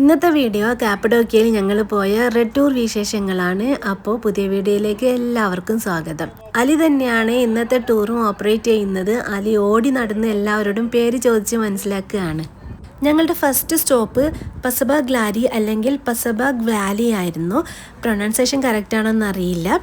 ഇന്നത്തെ വീഡിയോ കാപ്പഡോക്കിയയിൽ ഞങ്ങൾ പോയ റെഡ് ടൂർ വിശേഷങ്ങളാണ്. അപ്പോൾ പുതിയ വീഡിയോയിലേക്ക് എല്ലാവർക്കും സ്വാഗതം. അലി തന്നെയാണ് ഇന്നത്തെ ടൂറും ഓപ്പറേറ്റ് ചെയ്യുന്നത്. അലി ഓടി നടന്ന് എല്ലാവരോടും പേര് ചോദിച്ച് മനസ്സിലാക്കുകയാണ്. ഞങ്ങളുടെ ഫസ്റ്റ് സ്റ്റോപ്പ് പസബ ഗ്ലാരി അല്ലെങ്കിൽ പസബ വാലി ആയിരുന്നു. പ്രൊണൗൺസേഷൻ കറക്റ്റ് ആണെന്ന് അറിയില്ല.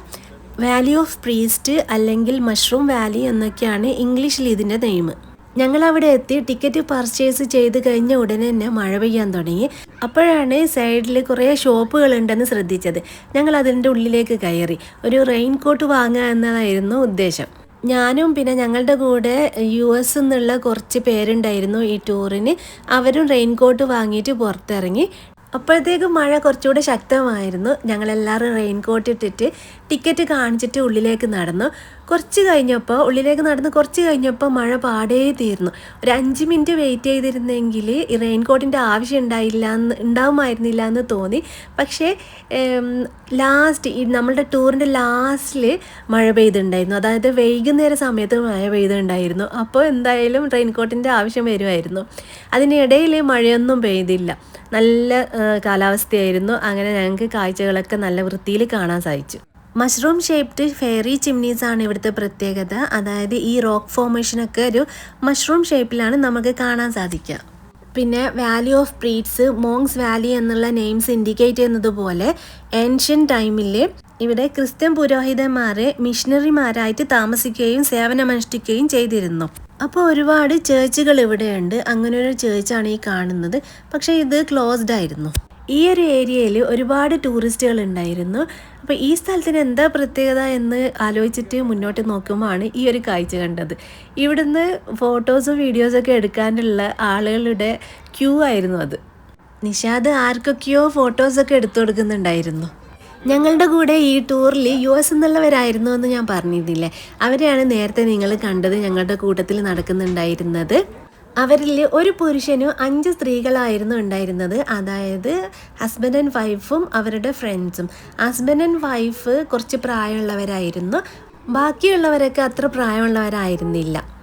വാലി ഓഫ് പ്രീസ്റ്റ് അല്ലെങ്കിൽ മഷ്റൂം വാലി എന്നൊക്കെയാണ് ഇംഗ്ലീഷിൽ ഇതിന്റെ നെയിം ഞങ്ങൾ അവിടെ എത്തി ടിക്കറ്റ് പർച്ചേസ് ചെയ്ത് കഴിഞ്ഞ ഉടനെ തന്നെ മഴ പെയ്യാൻ തുടങ്ങി. അപ്പോഴാണ് സൈഡിൽ കുറേ ഷോപ്പുകൾ ഉണ്ടെന്ന് ശ്രദ്ധിച്ചത്. ഞങ്ങൾ അതിന്റെ ഉള്ളിലേക്ക് കയറി. ഒരു റെയിൻ കോട്ട് വാങ്ങുക എന്നതായിരുന്നു ഉദ്ദേശം. ഞാനും പിന്നെ ഞങ്ങളുടെ കൂടെ യു എസ് എന്നുള്ള കുറച്ച് പേരുണ്ടായിരുന്നു ഈ ടൂറിന് അവരും റെയിൻ കോട്ട് വാങ്ങിയിട്ട് പുറത്തിറങ്ങി. അപ്പോഴത്തേക്കും മഴ കുറച്ചുകൂടെ ശക്തമായിരുന്നു. ഞങ്ങളെല്ലാവരും റെയിൻ കോട്ട് ഇട്ടിട്ട് ടിക്കറ്റ് കാണിച്ചിട്ട് ഉള്ളിലേക്ക് നടന്നു. കുറച്ച് കഴിഞ്ഞപ്പോൾ ഉള്ളിലേക്ക് നടന്ന് കുറച്ച് കഴിഞ്ഞപ്പോൾ മഴ പാടേ തീർന്നു. ഒരു അഞ്ച് മിനിറ്റ് വെയിറ്റ് ചെയ്തിരുന്നെങ്കിൽ ഈ റെയിൻകോട്ടിന്റെ ആവശ്യം ഉണ്ടായില്ല എന്ന് ഉണ്ടാവുമായിരുന്നില്ല എന്ന് തോന്നി. പക്ഷേ ലാസ്റ്റ് ഈ നമ്മളുടെ ടൂറിന്റെ ലാസ്റ്റിൽ മഴ പെയ്തിട്ടുണ്ടായിരുന്നു. അതായത് വൈകുന്നേര സമയത്ത് മഴ പെയ്തിട്ടുണ്ടായിരുന്നു. അപ്പോൾ എന്തായാലും റെയിൻകോട്ടിന്റെ ആവശ്യം വരുമായിരുന്നു. അതിനിടയിൽ മഴയൊന്നും പെയ്തില്ല. നല്ല കാലാവസ്ഥയായിരുന്നു. അങ്ങനെ ഞങ്ങൾക്ക് കാഴ്ചകളൊക്കെ നല്ല വൃത്തിയിൽ കാണാൻ സാധിച്ചു. മഷ്റൂം ഷേപ്ഡ് ഫെയറി ചിമ്നീസ് ആണ് ഇവിടുത്തെ പ്രത്യേകത. അതായത് ഈ റോക്ക് ഫോർമേഷനൊക്കെ ഒരു മഷ്റൂം ഷേപ്പിലാണ് നമുക്ക് കാണാൻ സാധിക്കുക. പിന്നെ valley of priests monks valley എന്നുള്ള നെയിംസ് ഇൻഡിക്കേറ്റ് ചെയ്യുന്നതുപോലെ ഏൻഷ്യൻ ടൈമിൽ ഇവിടെ ക്രിസ്ത്യൻ പുരോഹിതന്മാരെ മിഷനറിമാരായിട്ട് താമസിക്കുകയും സേവനമനുഷ്ഠിക്കുകയും ചെയ്തിരുന്നു. അപ്പോൾ ഒരുപാട് ചേർച്ചുകൾ ഇവിടെയുണ്ട്. അങ്ങനെ ഒരു ചേർച്ചാണ് ഈ കാണുന്നത്. പക്ഷേ ഇത് ക്ലോസ്ഡ് ആയിരുന്നു. ഈ ഒരു ഏരിയയിൽ ഒരുപാട് ടൂറിസ്റ്റുകൾ ഉണ്ടായിരുന്നു. അപ്പോൾ ഈ സ്ഥലത്തിന് എന്താ പ്രത്യേകത എന്ന് ആലോചിച്ചിട്ട് മുന്നോട്ട് നോക്കുമ്പോഴാണ് ഈ ഒരു കാഴ്ച കണ്ടത്. ഇവിടുന്ന് ഫോട്ടോസും വീഡിയോസൊക്കെ എടുക്കാനുള്ള ആളുകളുടെ ക്യൂ ആയിരുന്നു അത്. നിഷാദ് ആർക്കൊക്കെയോ ഫോട്ടോസൊക്കെ എടുത്തു കൊടുക്കുന്നുണ്ടായിരുന്നു. ഞങ്ങളുടെ കൂടെ ഈ ടൂറിൽ യു എസ് എന്നുള്ളവരായിരുന്നു എന്ന് ഞാൻ പറഞ്ഞിരുന്നില്ലേ? അവരെയാണ് നേരത്തെ നിങ്ങൾ കണ്ടത് ഞങ്ങളുടെ കൂട്ടത്തിൽ നടക്കുന്നുണ്ടായിരുന്നത്. അവരിൽ ഒരു പുരുഷനും അഞ്ച് സ്ത്രീകളായിരുന്നു ഉണ്ടായിരുന്നത്. അതായത് ഹസ്ബൻഡ് ആൻഡ് വൈഫും അവരുടെ ഫ്രണ്ട്സും ഹസ്ബൻഡ് ആൻഡ് വൈഫ് കുറച്ച് പ്രായമുള്ളവരായിരുന്നു. ബാക്കിയുള്ളവരൊക്കെ അത്ര പ്രായമുള്ളവരായിരുന്നില്ല.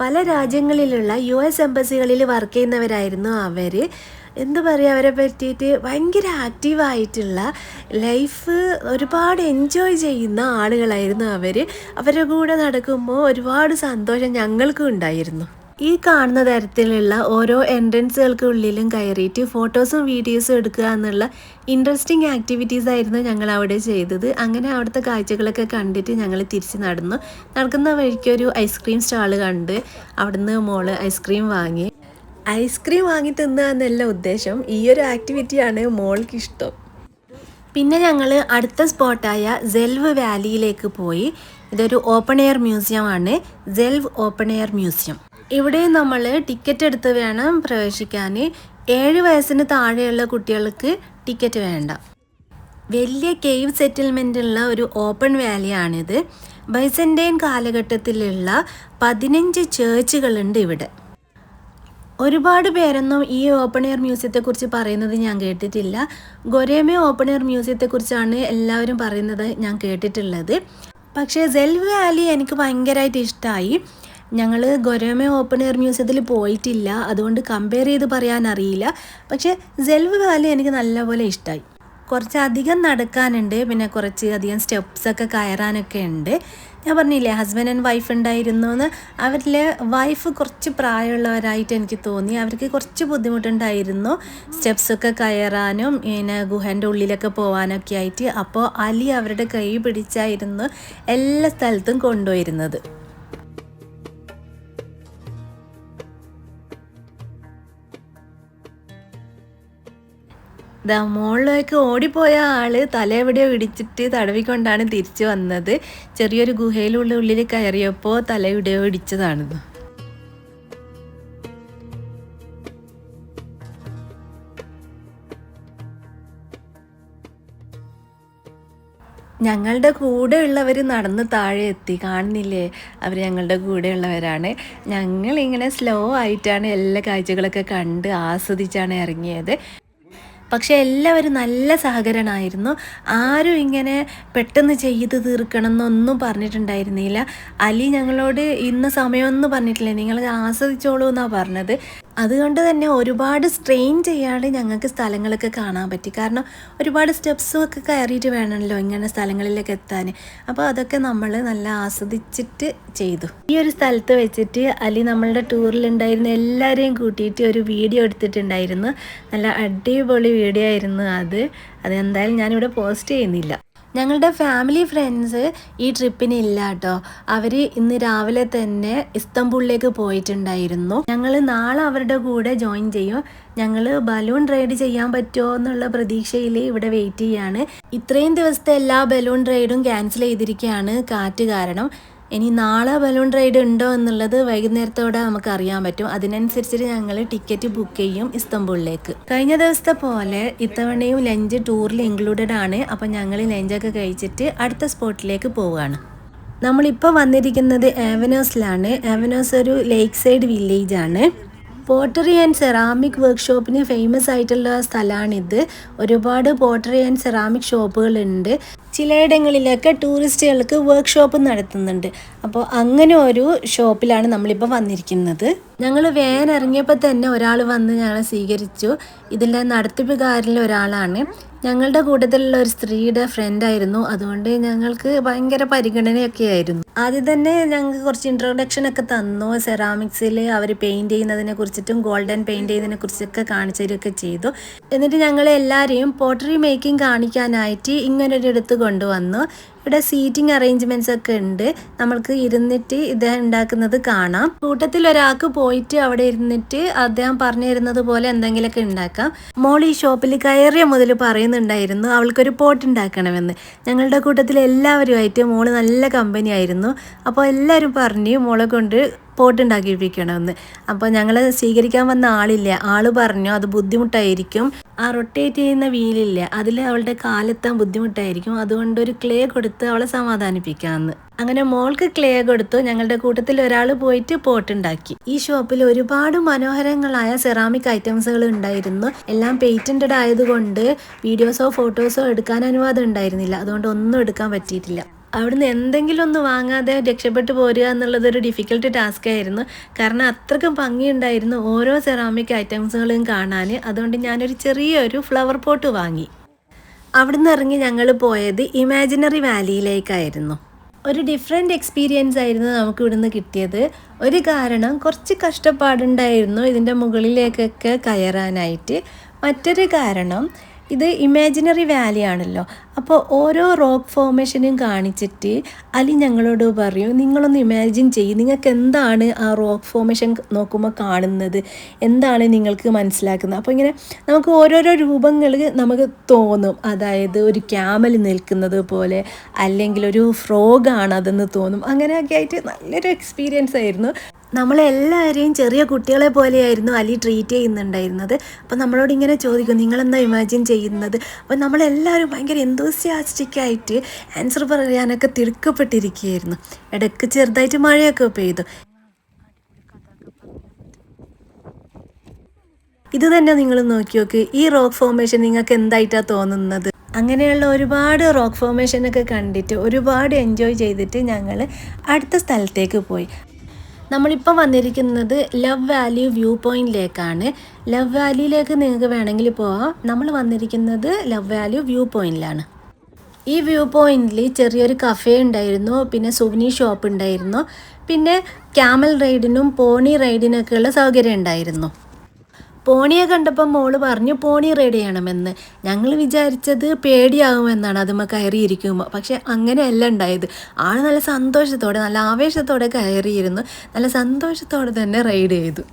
പല രാജ്യങ്ങളിലുള്ള യു എസ് എംബസികളിൽ വർക്ക് ചെയ്യുന്നവരായിരുന്നു അവർ എന്താ പറയുക അവരെ പറ്റിയിട്ട് ഭയങ്കര ആക്റ്റീവായിട്ടുള്ള ലൈഫ് ഒരുപാട് എൻജോയ് ചെയ്യുന്ന ആളുകളായിരുന്നു അവർ അവരുടെ കൂടെ നടക്കുമ്പോൾ ഒരുപാട് സന്തോഷം ഞങ്ങൾക്കും ഉണ്ടായിരുന്നു. ഈ കാണുന്ന തരത്തിലുള്ള ഓരോ എൻട്രൻസുകൾക്ക് ഉള്ളിലും കയറിയിട്ട് ഫോട്ടോസും വീഡിയോസും എടുക്കുക എന്നുള്ള ഇൻട്രസ്റ്റിംഗ് ആക്ടിവിറ്റീസ് ആയിരുന്നു ഞങ്ങൾ അവിടെ ചെയ്തത്. അങ്ങനെ അവിടുത്തെ കാഴ്ചകളൊക്കെ കണ്ടിട്ട് ഞങ്ങൾ തിരിച്ച് നടന്നു. നടക്കുന്ന വഴിക്ക് ഒരു ഐസ്ക്രീം സ്റ്റാൾ കണ്ട് അവിടുന്ന് മോൾ ഐസ്ക്രീം വാങ്ങി. ഐസ്ക്രീം വാങ്ങി തിന്നുക എന്നല്ല ഉദ്ദേശം. ഈ ഒരു ആക്ടിവിറ്റിയാണ് മോൾക്ക് ഇഷ്ടം പിന്നെ ഞങ്ങൾ അടുത്ത സ്പോട്ടായ സെൽവ് വാലിയിലേക്ക് പോയി. ഇതൊരു ഓപ്പൺ എയർ മ്യൂസിയം ആണ്. സെൽവ് ഓപ്പൺ എയർ മ്യൂസിയം ഇവിടെ നമ്മൾ ടിക്കറ്റ് എടുത്ത് വേണം പ്രവേശിക്കാൻ. ഏഴ് വയസ്സിന് താഴെയുള്ള കുട്ടികൾക്ക് ടിക്കറ്റ് വേണ്ട. വലിയ കേവ് സെറ്റിൽമെന്റുള്ള ഒരു ഓപ്പൺ വാലിയാണിത് ബൈസന്റൈൻ കാലഘട്ടത്തിലുള്ള പതിനഞ്ച് ചേർച്ചുകളുണ്ട് ഇവിടെ. ഒരുപാട് പേരൊന്നും ഈ ഓപ്പൺ എയർ മ്യൂസിയത്തെക്കുറിച്ച് പറയുന്നത് ഞാൻ കേട്ടിട്ടില്ല. ഗൊരേമ ഓപ്പൺ എയർ മ്യൂസിയത്തെക്കുറിച്ചാണ് എല്ലാവരും പറയുന്നത് ഞാൻ കേട്ടിട്ടുള്ളത്. പക്ഷേ സെൽവ് വാലി എനിക്ക് ഭയങ്കരമായിട്ട് ഇഷ്ടമായി ഞങ്ങൾ ഗൊരമ ഓപ്പൺ എയർ മ്യൂസിയത്തിൽ പോയിട്ടില്ല. അതുകൊണ്ട് കമ്പയർ ചെയ്ത് പറയാനറിയില്ല പക്ഷേ സെൽവ് വാലി എനിക്ക് നല്ലപോലെ ഇഷ്ടമായി കുറച്ചധികം നടക്കാനുണ്ട്. പിന്നെ കുറച്ച് അധികം സ്റ്റെപ്സൊക്കെ കയറാനൊക്കെ ഉണ്ട്. ഞാൻ പറഞ്ഞില്ലേ ഹസ്ബൻഡ് ആൻഡ് വൈഫ് ഉണ്ടായിരുന്നു എന്ന്. അവരിലെ വൈഫ് കുറച്ച് പ്രായമുള്ളവരായിട്ട് എനിക്ക് തോന്നി. അവർക്ക് കുറച്ച് ബുദ്ധിമുട്ടുണ്ടായിരുന്നു സ്റ്റെപ്സൊക്കെ കയറാനും പിന്നെ ഗുഹന്റെ ഉള്ളിലൊക്കെ പോകാനൊക്കെ ആയിട്ട്. അപ്പോൾ അലി അവരുടെ കൈ പിടിച്ചായിരുന്നു എല്ലാ സ്ഥലത്തും കൊണ്ടുപോയിരുന്നത്. ദാ മുകളിലേക്ക് ഓടിപ്പോയ ആൾ തല എവിടെയോ ഇടിച്ചിട്ട് തടവിക്കൊണ്ടാണ് തിരിച്ചു വന്നത്. ചെറിയൊരു ഗുഹയിലുള്ള ഉള്ളിൽ കയറിയപ്പോൾ തല എവിടെയോ ഇടിച്ചതാണിത്. ഞങ്ങളുടെ കൂടെ ഉള്ളവർ നടന്ന് താഴെ എത്തി. കാണുന്നില്ലേ? അവർ ഞങ്ങളുടെ കൂടെ ഉള്ളവരാണ് ഞങ്ങളിങ്ങനെ സ്ലോ ആയിട്ടാണ് എല്ലാ കാഴ്ചകളൊക്കെ കണ്ട് ആസ്വദിച്ചാണ് ഇറങ്ങിയത്. പക്ഷെ എല്ലാവരും നല്ല സഹകരണമായിരുന്നു ആരും ഇങ്ങനെ പെട്ടെന്ന് ചെയ്ത് തീർക്കണം എന്നൊന്നും പറഞ്ഞിട്ടുണ്ടായിരുന്നില്ല. അലി ഞങ്ങളോട് ഇന്ന സമയമൊന്നും പറഞ്ഞിട്ടില്ല. നിങ്ങൾ ആസ്വദിച്ചോളൂ എന്നാണ് പറഞ്ഞത്. അതുകൊണ്ട് തന്നെ ഒരുപാട് സ്ട്രെയിൻ ചെയ്യാതെ ഞങ്ങൾക്ക് സ്ഥലങ്ങളൊക്കെ കാണാൻ പറ്റി. കാരണം ഒരുപാട് സ്റ്റെപ്സും ഒക്കെ കയറിയിട്ട് വേണമല്ലോ ഇങ്ങനെ സ്ഥലങ്ങളിലേക്ക് എത്താൻ. അപ്പോൾ അതൊക്കെ നമ്മൾ നല്ല ആസ്വദിച്ചിട്ട് ചെയ്തു. ഈ ഒരു സ്ഥലത്ത് വെച്ചിട്ട് അലി നമ്മളുടെ ടൂറിലുണ്ടായിരുന്ന എല്ലാവരെയും കൂട്ടിയിട്ട് ഒരു വീഡിയോ എടുത്തിട്ടുണ്ടായിരുന്നു. നല്ല അടിപൊളി വീഡിയോ ആയിരുന്നു അത്. അതെന്തായാലും ഞാനിവിടെ പോസ്റ്റ് ചെയ്യുന്നില്ല. ഞങ്ങളുടെ ഫാമിലി ഫ്രണ്ട്സ് ഈ ട്രിപ്പിന് ഇല്ല കേട്ടോ അവർ ഇന്ന് രാവിലെ തന്നെ ഇസ്തംബൂളിലേക്ക് പോയിട്ടുണ്ടായിരുന്നു. ഞങ്ങൾ നാളെ അവരുടെ കൂടെ ജോയിൻ ചെയ്യും. ഞങ്ങൾ ബലൂൺ റൈഡ് ചെയ്യാൻ പറ്റുമോ എന്നുള്ള പ്രതീക്ഷയിൽ ഇവിടെ വെയിറ്റ് ചെയ്യാണ്. ഇത്രയും ദിവസത്തെ എല്ലാ ബലൂൺ റൈഡും ക്യാൻസൽ ചെയ്തിരിക്കുകയാണ് കാറ്റ് കാരണം. ഇനി നാളെ ബലൂൺ റൈഡ് ഉണ്ടോ എന്നുള്ളത് വൈകുന്നേരത്തോടെ നമുക്ക് അറിയാൻ പറ്റും. അതിനനുസരിച്ചിട്ട് ഞങ്ങൾ ടിക്കറ്റ് ബുക്ക് ചെയ്യും ഇസ്തംബൂളിലേക്ക്. കഴിഞ്ഞ ദിവസത്തെ പോലെ ഇത്തവണയും ലഞ്ച് ടൂറിൽ ഇൻക്ലൂഡഡ് ആണ്. അപ്പം ഞങ്ങൾ ലഞ്ചൊക്കെ കഴിച്ചിട്ട് അടുത്ത സ്പോട്ടിലേക്ക് പോവുകയാണ്. നമ്മളിപ്പോൾ വന്നിരിക്കുന്നത് ആവനോസിലാണ് ആവനോസ് ഒരു ലേക്ക് സൈഡ് വില്ലേജാണ് പോട്ടറി ആൻഡ് സെറാമിക് വർക്ക്ഷോപ്പിന് ഫേമസ് ആയിട്ടുള്ള സ്ഥലമാണിത് ഒരുപാട് പോട്ടറി ആൻഡ് സെറാമിക് ഷോപ്പുകളുണ്ട് ചിലയിടങ്ങളിലൊക്കെ ടൂറിസ്റ്റുകൾക്ക് വർക്ക്ഷോപ്പ് നടത്തുന്നുണ്ട്. അപ്പോൾ അങ്ങനെ ഒരു ഷോപ്പിലാണ് നമ്മളിപ്പോൾ വന്നിരിക്കുന്നത്. ഞങ്ങൾ വേൻ ഇറങ്ങിയപ്പോൾ തന്നെ ഒരാൾ വന്ന് ഞങ്ങളെ സ്വീകരിച്ചു. ഇതിന്റെ നടത്തിപ്പുകാരിൽ ഒരാളാണ്. ഞങ്ങളുടെ കൂട്ടത്തിലുള്ള ഒരു സ്ത്രീയുടെ ഫ്രണ്ടായിരുന്നു അതുകൊണ്ട് ഞങ്ങൾക്ക് ഭയങ്കര പരിഗണനയൊക്കെ ആയിരുന്നു. ആദ്യം തന്നെ ഞങ്ങൾക്ക് കുറച്ച് ഇൻട്രൊഡക്ഷൻ ഒക്കെ തന്നു. സെറാമിക്സിൽ അവർ പെയിന്റ് ചെയ്യുന്നതിനെ കുറിച്ചിട്ടും ഗോൾഡൻ പെയിന്റ് ചെയ്യുന്നതിനെ കുറിച്ചൊക്കെ കാണിച്ചു തരികയൊക്കെ ചെയ്തു. എന്നിട്ട് ഞങ്ങൾ എല്ലാവരെയും പോട്ടറി മേക്കിംഗ് കാണിക്കാനായിട്ട് ഇങ്ങനൊരിടത്ത് കൊണ്ടുവന്നു. ഇവിടെ സീറ്റിംഗ് അറേഞ്ച്മെന്റ്സ് ഒക്കെ ഉണ്ട്. നമ്മൾക്ക് ഇരുന്നിട്ട് ഇത് ഉണ്ടാക്കുന്നത് കാണാം. കൂട്ടത്തിൽ ഒരാൾക്ക് പോയിട്ട് അവിടെ ഇരുന്നിട്ട് അദ്ദേഹം പറഞ്ഞു തരുന്നത് പോലെ എന്തെങ്കിലുമൊക്കെ ഉണ്ടാക്കാം. മോൾ ഈ ഷോപ്പിൽ കയറിയ മുതൽ പറയുന്നുണ്ടായിരുന്നു അവൾക്കൊരു പോട്ട് ഉണ്ടാക്കണമെന്ന്. ഞങ്ങളുടെ കൂട്ടത്തിൽ എല്ലാവരുമായിട്ട് മോൾ നല്ല കമ്പനി ആയിരുന്നു. അപ്പോൾ എല്ലാവരും പറഞ്ഞു മോളെ കൊണ്ട് പോട്ട് ഉണ്ടാക്കിപ്പിക്കണമെന്ന് അപ്പോൾ ഞങ്ങൾ സ്വീകരിക്കാൻ വന്ന ആളില്ല. ആൾ പറഞ്ഞു അത് ബുദ്ധിമുട്ടായിരിക്കും. ആ റൊട്ടേറ്റ് ചെയ്യുന്ന വീലില്ല. അതിൽ അവളുടെ കാലെത്താൻ ബുദ്ധിമുട്ടായിരിക്കും. അതുകൊണ്ട് ഒരു ക്ലേ കൊടുത്ത് അവളെ സമാധാനിപ്പിക്കാമെന്ന് അങ്ങനെ മോൾക്ക് ക്ലേ കൊടുത്തു. ഞങ്ങളുടെ കൂട്ടത്തിൽ ഒരാൾ പോയിട്ട് പോട്ടുണ്ടാക്കി ഈ ഷോപ്പിൽ ഒരുപാട് മനോഹരങ്ങളായ സെറാമിക് ഐറ്റംസുകൾ ഉണ്ടായിരുന്നു. എല്ലാം പേറ്റന്റഡ് ആയതുകൊണ്ട് വീഡിയോസോ ഫോട്ടോസോ എടുക്കാൻ അനുവാദം ഉണ്ടായിരുന്നില്ല. അതുകൊണ്ട് ഒന്നും എടുക്കാൻ പറ്റിയിട്ടില്ല. അവിടുന്ന് എന്തെങ്കിലും ഒന്ന് വാങ്ങാതെ രക്ഷപ്പെട്ടു പോരുക എന്നുള്ളത് ഒരു ഡിഫിക്കൽട്ട് ടാസ്ക് ആയിരുന്നു. കാരണം അത്രക്കും ഭംഗിയുണ്ടായിരുന്നു ഓരോ സെറാമിക് ഐറ്റംസുകളും കാണാൻ അതുകൊണ്ട് ഞാനൊരു ചെറിയൊരു ഫ്ലവർ പോട്ട് വാങ്ങി. അവിടുന്ന് ഇറങ്ങി ഞങ്ങൾ പോയത് ഇമാജിനറി വാലിയിലേക്കായിരുന്നു ഒരു ഡിഫറെന്റ് എക്സ്പീരിയൻസ് ആയിരുന്നു നമുക്ക് ഇവിടുന്ന് കിട്ടിയത്. ഒരു കാരണം കുറച്ച് കഷ്ടപ്പാടുണ്ടായിരുന്നു ഇതിന്റെ മുകളിലേക്കൊക്കെ കയറാനായിട്ട്. മറ്റൊരു കാരണം ഇത് ഇമാജിനറി വാലി ആണല്ലോ. അപ്പോൾ ഓരോ റോക്ക് ഫോർമേഷനും കാണിച്ചിട്ട് അലി ഞങ്ങളോട് പറയും നിങ്ങളൊന്ന് ഇമാജിൻ ചെയ്യും. നിങ്ങൾക്ക് എന്താണ് ആ റോക്ക് ഫോർമേഷൻ നോക്കുമ്പോൾ കാണുന്നത്? എന്താണ് നിങ്ങൾക്ക് മനസ്സിലാക്കുന്നത്? അപ്പോൾ ഇങ്ങനെ നമുക്ക് ഓരോരോ രൂപങ്ങൾ നമുക്ക് തോന്നും. അതായത് ഒരു ക്യാമൽ നിൽക്കുന്നത് പോലെ അല്ലെങ്കിൽ ഒരു ഫ്രോഗാണ് അതെന്ന് തോന്നും. അങ്ങനെയൊക്കെ ആയിട്ട് നല്ലൊരു എക്സ്പീരിയൻസ് ആയിരുന്നു. നമ്മളെല്ലാവരെയും ചെറിയ കുട്ടികളെ പോലെയായിരുന്നു അലി ട്രീറ്റ് ചെയ്യുന്നുണ്ടായിരുന്നത്. അപ്പോൾ നമ്മളോട് ഇങ്ങനെ ചോദിക്കും നിങ്ങളെന്താ ഇമാജിൻ ചെയ്യുന്നത്? അപ്പോൾ നമ്മളെല്ലാവരും ഭയങ്കര എന്തോസിയാസ്റ്റിക്കായിട്ട് ആൻസർ പറയാനൊക്കെ തിടുക്കപ്പെട്ടിരിക്കുകയായിരുന്നു. ഇടയ്ക്ക് ചെറുതായിട്ട് മഴയൊക്കെ പെയ്തു. ഇത് തന്നെ നിങ്ങൾ നോക്കി നോക്ക് ഈ റോക്ക് ഫോർമേഷൻ നിങ്ങൾക്ക് എന്തായിട്ടാണ് തോന്നുന്നത്? അങ്ങനെയുള്ള ഒരുപാട് റോക്ക് ഫോർമേഷനൊക്കെ കണ്ടിട്ട് ഒരുപാട് എൻജോയ് ചെയ്തിട്ട് ഞങ്ങൾ അടുത്ത സ്ഥലത്തേക്ക് പോയി. നമ്മളിപ്പോൾ വന്നിരിക്കുന്നത് ലവ് വാലി വ്യൂ പോയിന്റിലേക്കാണ് ലവ് വാലിയിലേക്ക് നിങ്ങൾക്ക് വേണമെങ്കിൽ പോവാം. നമ്മൾ വന്നിരിക്കുന്നത് ലവ് വാലി വ്യൂ പോയിന്റിലാണ് ഈ വ്യൂ പോയിന്റിൽ ചെറിയൊരു കഫേ ഉണ്ടായിരുന്നു. പിന്നെ സുവനി ഷോപ്പ് ഉണ്ടായിരുന്നു. പിന്നെ ക്യാമൽ റൈഡിനും പോണി റൈഡിനൊക്കെയുള്ള സൗകര്യം ഉണ്ടായിരുന്നു. പോണിയെ കണ്ടപ്പോൾ മോൾ പറഞ്ഞു പോണി റെഡി ചെയ്യണമെന്ന് ഞങ്ങൾ വിചാരിച്ചത് പേടിയാകുമെന്നാണ് അതുമ്മ കയറിയിരിക്കുമ്പോൾ പക്ഷെ അങ്ങനെയല്ല ഉണ്ടായത്. ആൾ നല്ല സന്തോഷത്തോടെ നല്ല ആവേശത്തോടെ കയറിയിരുന്നു. നല്ല സന്തോഷത്തോടെ തന്നെ റൈഡ് ചെയ്തു.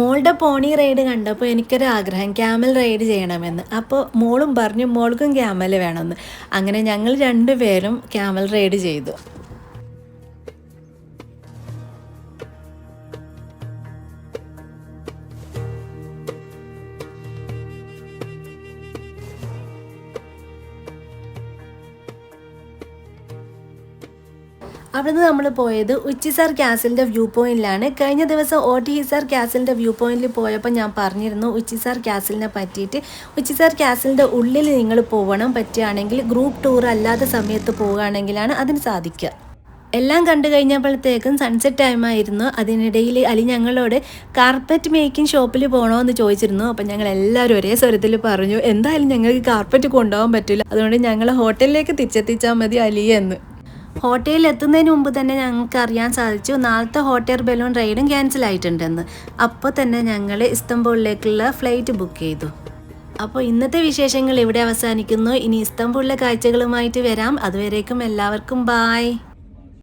മോളുടെ പോണി റൈഡ് കണ്ടപ്പോൾ എനിക്കൊരു ആഗ്രഹം ക്യാമൽ റൈഡ് ചെയ്യണമെന്ന്. അപ്പോൾ മോളും പറഞ്ഞു മോൾക്കും ക്യാമൽ വേണമെന്ന്. അങ്ങനെ ഞങ്ങൾ രണ്ടുപേരും ക്യാമൽ റൈഡ് ചെയ്തു. അവിടുന്ന് നമ്മൾ പോയത് ഉച്ചിസാർ ക്യാസിലിന്റെ വ്യൂ പോയിന്റിലാണ് കഴിഞ്ഞ ദിവസം ഓട്ടി ഹിസാർ ക്യാസിലിന്റെ വ്യൂ പോയിന്റിൽ പോയപ്പോൾ ഞാൻ പറഞ്ഞിരുന്നു ഉച്ചിസാർ ക്യാസിലിനെ പറ്റിയിട്ട്. ഉച്ചിസാർ ക്യാസിലിന്റെ ഉള്ളിൽ നിങ്ങൾ പോകണം പറ്റുകയാണെങ്കിൽ ഗ്രൂപ്പ് ടൂർ അല്ലാത്ത സമയത്ത് പോവുകയാണെങ്കിലാണ് അതിന് സാധിക്കുക. എല്ലാം കണ്ടു കഴിഞ്ഞപ്പോഴത്തേക്കും സൺസെറ്റ് ടൈമായിരുന്നു അതിനിടയിൽ അലി ഞങ്ങളോട് കാർപ്പറ്റ് മേക്കിംഗ് ഷോപ്പിൽ പോകണമെന്ന് ചോദിച്ചിരുന്നു. അപ്പം ഞങ്ങൾ എല്ലാവരും ഒരേ സ്വരത്തിൽ പറഞ്ഞു എന്തായാലും ഞങ്ങൾക്ക് കാർപ്പറ്റ് കൊണ്ടുപോകാൻ പറ്റില്ല അതുകൊണ്ട് ഞങ്ങൾ ഹോട്ടലിലേക്ക് തിരിച്ചെത്തിച്ചാൽ മതി അലി എന്ന്. ഹോട്ടലിൽ എത്തുന്നതിന് മുമ്പ് തന്നെ ഞങ്ങൾക്ക് അറിയാൻ സാധിച്ചു. നാളത്തെ ഹോട്ടൽ ബലൂൺ റൈഡും ക്യാൻസൽ ആയിട്ടുണ്ടെന്ന്. അപ്പോൾ തന്നെ ഞങ്ങൾ ഇസ്തംബൂളിലേക്കുള്ള ഫ്ലൈറ്റ് ബുക്ക് ചെയ്തു. അപ്പോൾ ഇന്നത്തെ വിശേഷങ്ങൾ ഇവിടെ അവസാനിക്കുന്നു. ഇനി ഇസ്തംബൂളിലെ കാഴ്ചകളുമായിട്ട് വരാം. അതുവരേക്കും എല്ലാവർക്കും ബായ്.